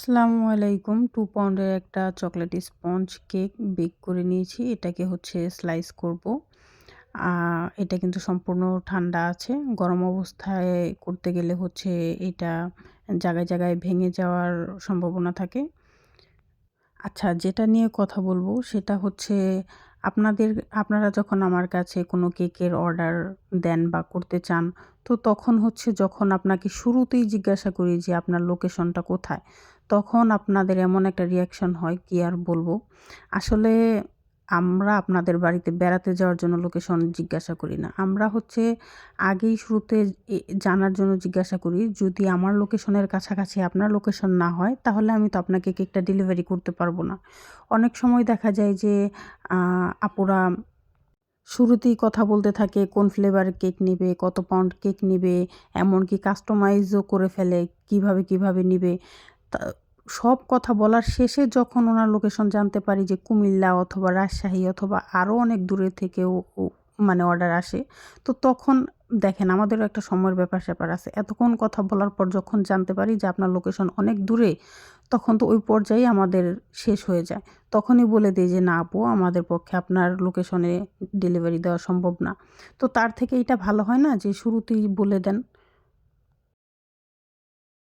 আসসালামু আলাইকুম। টু পাউন্ডের একটা চকলেট স্পঞ্জ কেক বেক করে নিয়েছি। এটাকে হচ্ছে স্লাইস করব। এটা কিন্তু সম্পূর্ণ ঠান্ডা আছে। গরম অবস্থায় করতে গেলে হচ্ছে এটা জায়গায়, জায়গায় ভেঙে যাওয়ার সম্ভাবনা থাকে। আচ্ছা যেটা নিয়ে কথা বলব সেটা হচ্ছে আপনাদের আপনারা যখন আমার কাছে কোনো কেকের অর্ডার দেন বা করতে চান, তো তখন হচ্ছে যখন আপনাকে শুরুতেই জিজ্ঞাসা করি যে আপনার লোকেশনটা কোথায়? তখন আপনাদের এমন একটা রিয়াকশন হয় কি আর বলব। আসলে আমরা আপনাদের বাড়িতে বেড়াতে যাওয়ার জন্য লোকেশন জিজ্ঞাসা করি না। আমরা হচ্ছে আগেই শুরুতে জানার জন্য জিজ্ঞাসা করি যদি আমার লোকেশনের কাছাকাছি আপনার লোকেশন না হয় তাহলে আমি তো আপনাকে কেকটা ডেলিভারি করতে পারব না। অনেক সময় দেখা যায় যে আপুরা শুরুতেই কথা বলতে থাকে কোন ফ্লেভারের কেক নেবে কত পাউন্ড কেক নেবে এমনকি কাস্টমাইজও করে ফেলে কীভাবে, কীভাবে নিবে। সব কথা বলার শেষে যখন ওনার লোকেশন জানতে পারি যে কুমিল্লা অথবা রাজশাহী অথবা আরও অনেক দূরে থেকেও মানে অর্ডার আসে। তো তখন দেখেন আমাদেরও একটা সময়ের ব্যাপার-স্যাপার আছে। এতক্ষণ কথা বলার পর যখন জানতে পারি যে আপনার লোকেশন অনেক দূরে, তখন তো ওই পর্যায়েই আমাদের শেষ হয়ে যায়। তখনই বলে দেই যে, "না আপু আমাদের পক্ষে আপনার লোকেশনে ডেলিভারি দেওয়া সম্ভব না।" তো তার থেকে এটা ভালো হয় না যে শুরুতেই বলে দেন।